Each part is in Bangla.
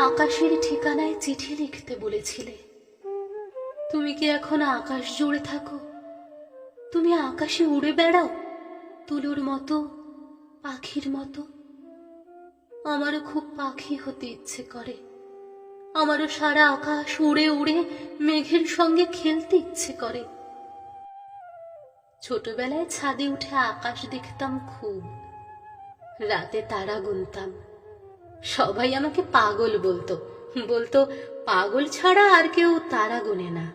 আকাশের ঠিকানায় চিঠি লিখতে বলেছিলে। তুমি কি এখন আকাশ জুড়ে থাকো? তুমি আকাশে উড়ে বেড়াও? তুলোর মতো? পাখির মতো? আমারও খুব পাখি হতে ইচ্ছে করে। আমারও সারা আকাশ উড়ে উড়ে মেঘের সঙ্গে খেলতে ইচ্ছে করে। ছোটবেলায় ছাদে উঠে আকাশ দেখতাম খুব। রাতে তারা গুনতাম। সবাই আমাকে পাগল বলতো। বলতো, পাগল ছাড়া আর কেউ তারা গুনে না।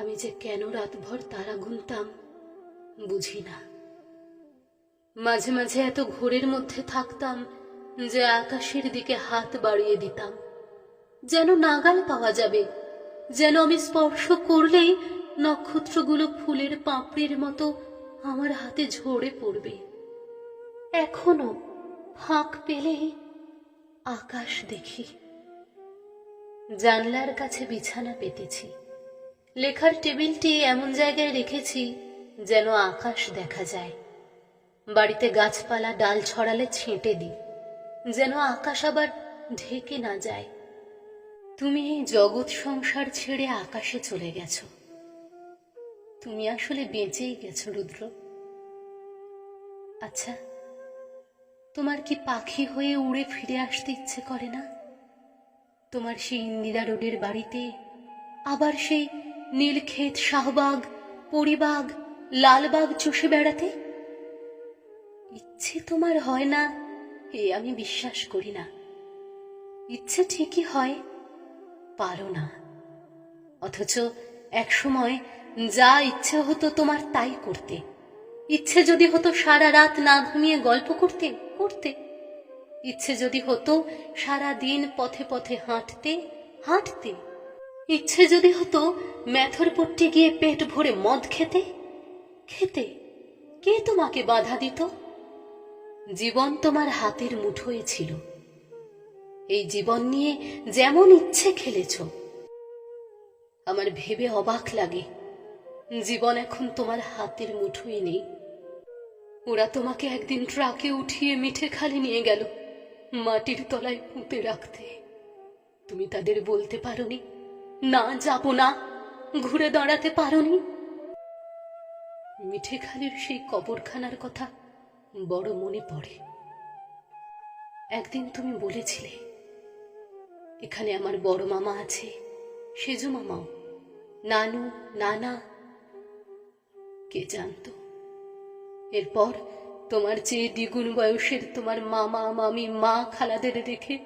আমি যে কেন রাতভর তারা গুনতাম, বুঝি না। মাঝে মাঝে এত ঘোরের মধ্যে থাকতাম যে আকাশের দিকে হাত বাড়িয়ে দিতাম। যেন নাগাল পাওয়া যাবে, যেন আমি স্পর্শ করলেই নক্ষত্রগুলো ফুলের পাপড়ির মতো আমার হাতে ঝরে পড়বে। এখনও ফাঁক পেলেই আকাশ দেখি। জানলার কাছে বিছানা পেতেছি। লেখার টেবিলটি এমন জায়গায় রেখেছি যেন আকাশ দেখা যায়। বাড়িতে গাছপালা, ডাল ছড়ালে ছেঁটে দিই, যেন আকাশ আবার ঢেকে না যায়। তুমি এই জগৎ সংসার ছেড়ে আকাশে চলে গেছো। তুমি আসলে বেঁচেই গেছো, রুদ্র। আচ্ছা তোমার কি পাখি হয়ে উড়ে ফিরে আসতে ইচ্ছে করে না? তোমার সেই ইন্দিরা রোডের বাড়িতে আবার সেই নীলক্ষেত, শাহবাগ, পরিবাগ, লালবাগ চষে বেড়াতে? ইচ্ছে তোমার হয় না? এ আমি বিশ্বাস করি না। ইচ্ছে ঠিকই হয়, পারো না। অথচ একসময় যা ইচ্ছে হতো তোমার তাই করতে। ইচ্ছে যদি হতো সারা রাত না ঘুমিয়ে গল্প করতে করতে। ইচ্ছে যদি হতো সারা দিন পথে পথে হাঁটতে হাঁটতে। ইচ্ছে যদি হতো ম্যাথর পট্টি গিয়ে পেট ভরে মদ খেতে খেতে। কে তোমাকে বাধা দিত? জীবন তোমার হাতের মুঠোয় ছিল। এই জীবন নিয়ে যেমন ইচ্ছে খেলেছ। আমার ভেবে অবাক লাগে। জীবন এখন তোমার হাতের মুঠোয় নেই। ওরা তোমাকে একদিন ট্রাকে উঠিয়ে মিঠে খালি নিয়ে গেল, মাটির তলায় পুঁতে রাখতে। তুমি তাদের বলতে পারোনি? না, যাব না। ঘুরে দাঁড়াতে পারোনি? মিঠে খালির সেই কবরখানার কথা বড় মনে পড়ে। একদিন তুমি বলেছিলে, এখানে আমার বড় মামা আছে, সেজু মামাও। নানু, নানা, কে জানতো? এরপর তোমার চেয়ে দ্বিগুণ বয়সের তোমার মামা, মামি, মা খালাদের দেখে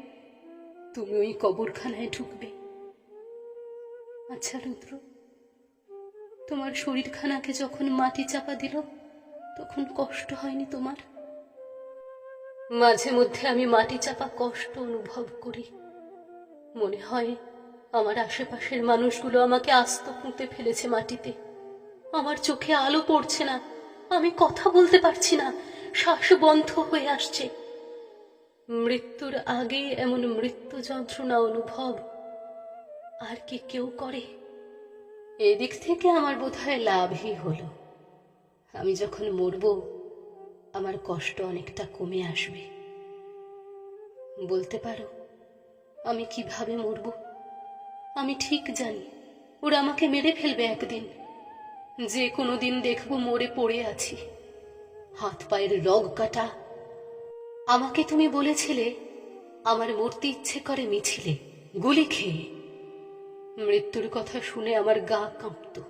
তুমি ওই কবরখানায় ঢুকবে। আচ্ছা রুদ্র, তোমার শরীরখানাকে যখন মাটি চাপা দিল, তখন কষ্ট হয়নি তোমার? মাঝে মধ্যে আমি মাটি চাপা কষ্ট অনুভব করি। মনে হয় আমার আশেপাশের মানুষগুলো আমাকে আস্ত পুঁতে ফেলেছে মাটিতে। আমার চোখে আলো পড়ছে না। আমি কথা বলতে পারছি না। শ্বাস বন্ধ হয়ে আসছে। মৃত্যুর আগে এমন মৃত্যু যন্ত্রণা অনুভব আর কি কেউ করে? এদিক থেকে আমার বোধহয় লাভই হলো। আমি যখন মরব, আমার কষ্ট অনেকটা কমে আসবে। বলতে পারো, আমি কীভাবে মরব? আমি ঠিক জানি, ওরা আমাকে মেরে ফেলবে একদিন। যে কোনো দিন দেখব মরে পড়ে আছি। হাত পায়ের রগ কাটা। আমাকে তুমি বলেছিলে, আমার মরতে ইচ্ছে করে মিছিলে, গুলি খেয়ে। মৃত্যুর কথা শুনে আমার গা কাঁপত।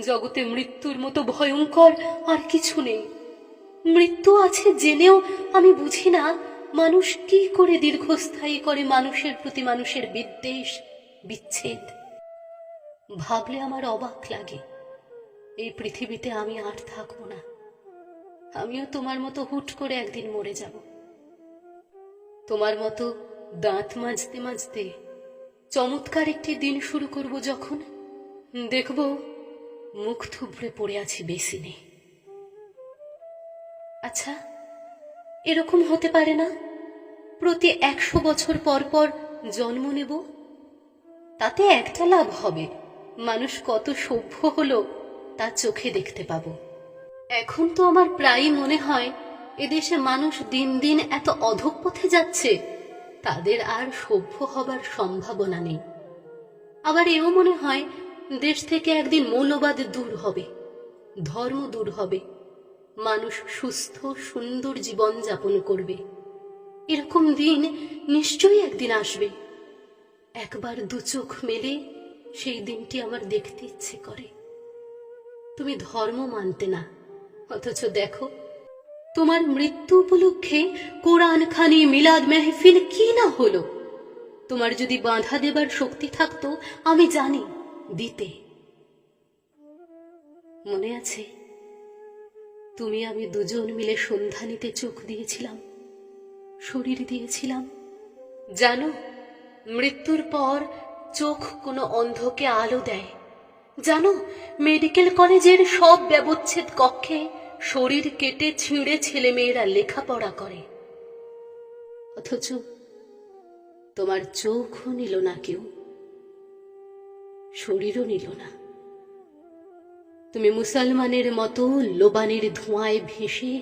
জগতে মৃত্যুর মতো ভয়ঙ্কর আর কিছু নেই। মৃত্যু আছে জেনেও আমি বুঝি না, মানুষ কি করে দীর্ঘস্থায়ী করে মানুষের প্রতি মানুষের বিদ্বেষ, বিচ্ছেদ। ভাবলে আমার অবাক লাগে। এই পৃথিবীতে আমি আর থাকব না। আমিও তোমার মতো হুট করে একদিন মরে যাব। তোমার মতো দাঁত মাজতে মাজতে চমৎকার একটি দিন শুরু করব যখন দেখব মুখ থুবড়ে পড়ে আছি বেসিনে। আচ্ছা এরকম হতে পারে না? প্রতি একশো বছর পর পর জন্ম নেব? তাতে একটা লাভ হবে। মানুষ কত সভ্য হলো তা চোখে দেখতে পাবো। এখন তো আমার প্রায়ই মনে হয় এদেশে মানুষ দিন দিন এত অধঃপথে যাচ্ছে, তাদের আর সভ্য হবার সম্ভাবনা নেই। আবার এও মনে হয়, দেশ থেকে একদিন মৌলবাদ দূর হবে, ধর্ম দূর হবে, মানুষ সুস্থ, সুন্দর জীবন যাপন করবে। এরকম দিন নিশ্চয়ই একদিন আসবে। একবার দু চোখ মেলে, সেই দিনটি আমার দেখতে ইচ্ছে করে। তুমি ধর্ম মানতে না। অথচ দেখো, তোমার মৃত্যু উপলক্ষে কোরআন খানি মিলাদ মেহফিল কি না হলো? তোমার যদি বাধা দেবার শক্তি থাকতো, আমি জানি, দিতে। মনে আছে, তুমি আমি দুজন মিলে সন্ধ্যা নিতে চোখ দিয়েছিলাম, শরীর দিয়েছিলাম। জানো, মৃত্যুর পর চোখ কোনো অন্ধকে আলো দেয়। জানো মেডিকেল কলেজের সব ব্যবচ্ছেদ কক্ষে শরীর কেটে ছিঁড়ে ছেলেমেয়েরা লেখাপড়া করে। অথচ তোমার চোখও নিল না কেউ। শরীরও নিল না। তুমি মুসলমানের মতো লোবানের ধোঁয়ায় ভেসে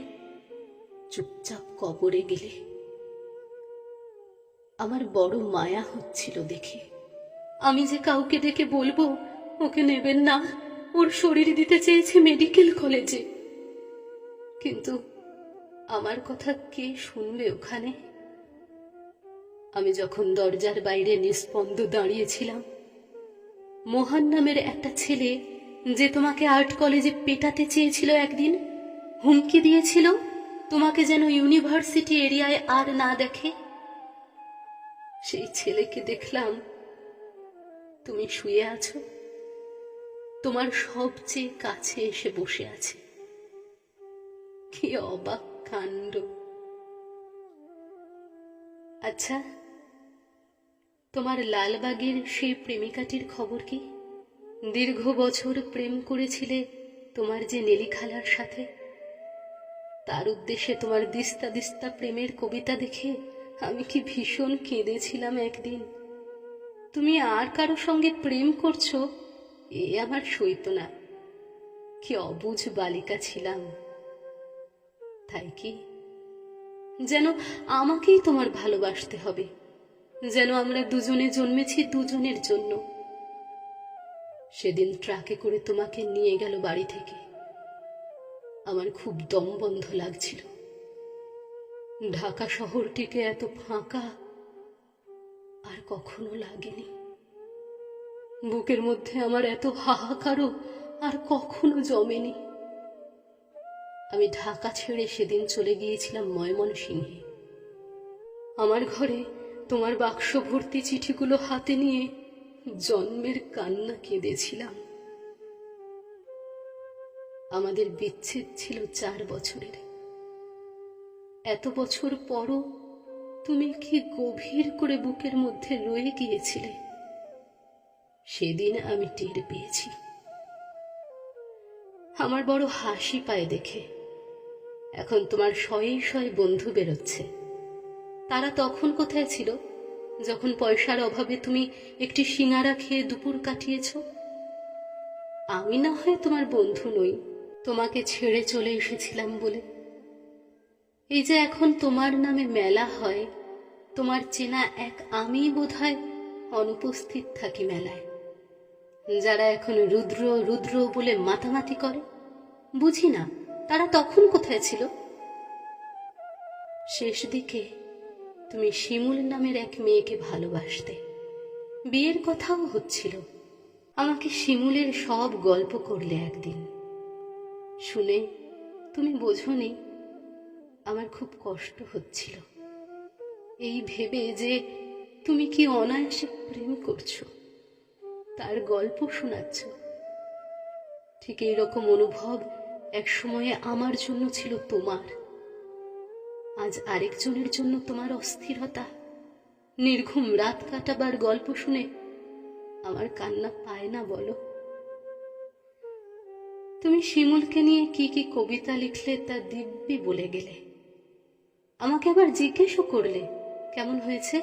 চুপচাপ কবরে গেলে। আমার বড় মায়া হচ্ছিল দেখে। আমি যে কাউকে ডেকে বলব ওকে নেবেন না। ওর শরীর দিতে চেয়েছে মেডিকেল কলেজে। কিন্তু আমার কথা কে শুনবে ওখানে? আমি যখন দরজার বাইরে নিস্পন্দ দাঁড়িয়েছিলাম, মোহন নামের একটা ছেলে যে তোমাকে আর্ট কলেজে পেটাতে চেয়েছিল একদিন, হুমকি দিয়েছিল, তোমাকে যেন ইউনিভার্সিটি এরিয়ায় আর না দেখে? সেই ছেলেকে দেখলাম, তুমি শুয়ে আছো। তোমার সবচেয়ে কাছে এসে বসে আছে। কি অবাক কাণ্ড। আচ্ছা তোমার লালবাগের সেই প্রেমিকাটির খবর কি? দীর্ঘ বছর প্রেম করেছিলে তোমার যে নেলিখালার সাথে? তার উদ্দেশ্যে তোমার দিস্তা দিস্তা প্রেমের কবিতা দেখে আমি কি ভীষণ কেঁদেছিলাম একদিন। তুমি আর কারও সঙ্গে প্রেম করছ? এ আমার সইত না। কি অবুঝ বালিকা ছিলাম। তাই কি? যেন আমাকেই তোমার ভালোবাসতে হবে। যেন আমরা দুজনে জন্মেছি দুজনের জন্য। সেদিন ট্রাকে করে তোমাকে নিয়ে গেল বাড়ি থেকে। আমার খুব দম বন্ধ লাগছিল। ঢাকা শহরটিকে এত ফাঁকা আর কখনো লাগেনি। বুকের মধ্যে আমার এত হাহাকারও আর কখনো জমেনি। আমি ঢাকা ছেড়ে সেদিন চলে গিয়েছিলাম ময়মনসিংহে। আমার ঘরে তোমার বাক্স ভর্তি চিঠিগুলো হাতে নিয়ে জন্মের কান্না কেঁদেছিলাম। আমাদের বিচ্ছেদ ছিল চার বছরের। এত বছর পরও তুমি কি গভীর করে বুকের মধ্যে রয়ে গিয়েছিলে? সেদিন আমি টের পেয়েছি। আমার বড় হাসি পায় দেখে। এখন তোমার শয়ে শয়ে বন্ধু বেরোচ্ছে। তারা তখন কোথায় ছিল? যখন পয়সার অভাবে তুমি একটি সিঙারা খেয়ে দুপুর কাটিয়েছ? আমি না হয় তোমার বন্ধু নই, তোমাকে ছেড়ে চলে এসেছিলাম বলে। এই যে এখন তোমার নামে মেলা হয়, তোমার চেনা এক আমি বোধহয় অনুপস্থিত থাকি মেলায়। যারা এখন রুদ্র রুদ্র বলে মাতামাতি করে, বুঝি না তারা তখন কোথায় ছিল? শেষ দিকে তুমি শিমুল নামের এক মেয়েকে ভালোবাসতে। বিয়ের কথাও হচ্ছিল। আমাকে শিমুলের সব গল্প করলে একদিন। শুনে তুমি বোঝনি আমার খুব কষ্ট হচ্ছিল। এই ভেবে যে তুমি কি অনায়াসে প্রেম করছ? তার গল্প শোনাচ্ছ। ঠিক এইরকম অনুভব এক সময়ে আমার জন্য ছিল তোমার। আজ আরেকজনের জন্য তোমার অস্থিরতা, নির্ঘুম রাত কাটাবার গল্প শুনে আমার কান্না পায় না, বলো। তুমি শিমুলকে নিয়ে কি কি কবিতা লিখলে তা দিব্যি বলে গেলে। আমাকে আবার জিজ্ঞেসও করলে, কেমন হয়েছে?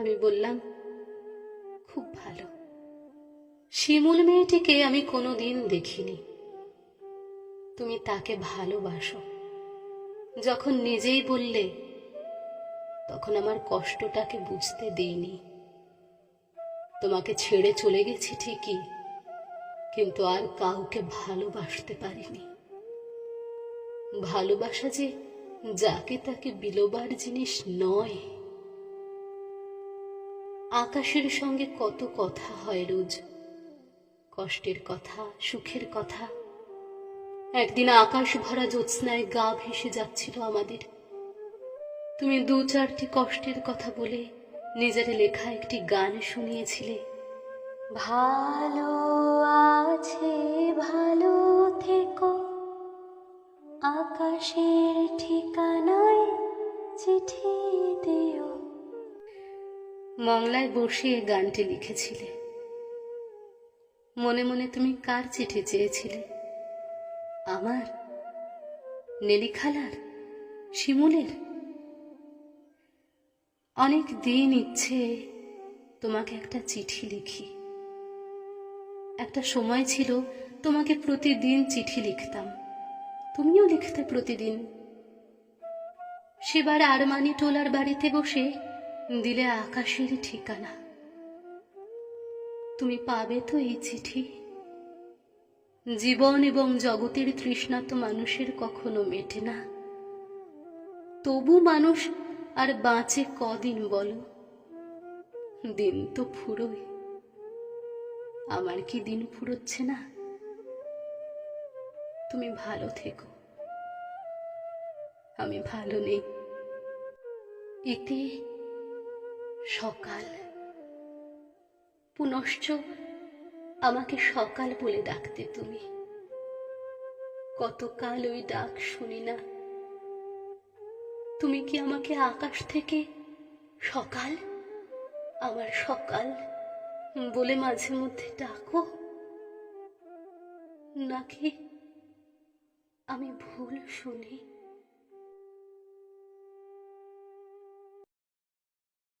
আমি বললাম খুব ভালো। শিমুল মেয়েটিকে আমি কোনোদিন দেখিনি। তুমি তাকে ভালোবাসো। যখন নিজেই বললে, তখন আমার কষ্টটাকে বুঝতে দেইনি। তোমাকে ছেড়ে চলে গেছি ঠিকই, কিন্তু আর কাউকে ভালোবাসতে পারিনি। ভালোবাসা যে যাকে তাকে বিলোবার জিনিস নয়। আকাশের সঙ্গে কত কথা হয় রোজ। কষ্টের কথা, সুখের কথা। একদিন আকাশ ভরা জ্যোৎস্নায় গা ভেসে যাচ্ছিল আমাদের। তুমি দু চারটি কষ্টের কথা বলে নিজের লেখা একটি গান শুনিয়েছিলে। ভালো আছে, ভালো থেকো। আকাশের ঠিকানায় চিঠি মংলায় বসে গানটি লিখেছিলে। মনে মনে তুমি কার চিঠি চেয়েছিলে? আমার? নেলিখালার? শিমুলের? অনেক দিন ইচ্ছে তোমাকে একটা চিঠি লিখি। একটা সময় ছিল তোমাকে প্রতিদিন চিঠি লিখতাম। তুমিও লিখতে প্রতিদিন। সেবার আরমানি টোলার বাড়িতে বসে দিলে আকাশের ঠিকানা। তুমি পাবে তো এই চিঠি। জীবন এবং জগতের তৃষ্ণা তো মানুষের কখনো মেটে না। তবু মানুষ আর বাঁচে কদিন বলো। দিন তো ফুরোয়। আমার কি দিন ফুরোচ্ছে না? তুমি ভালো থেকো। আমি ভালো নেই। এতে সকাল। পুনশ্চ আমাকে সকাল বলে ডাকতে তুমি। কতকাল ওই ডাক শুনি না। তুমি কি আমাকে আকাশ থেকে সকাল, আমার সকাল বলে মাঝে মধ্যে ডাকো? নাকি আমি ভুল শুনি?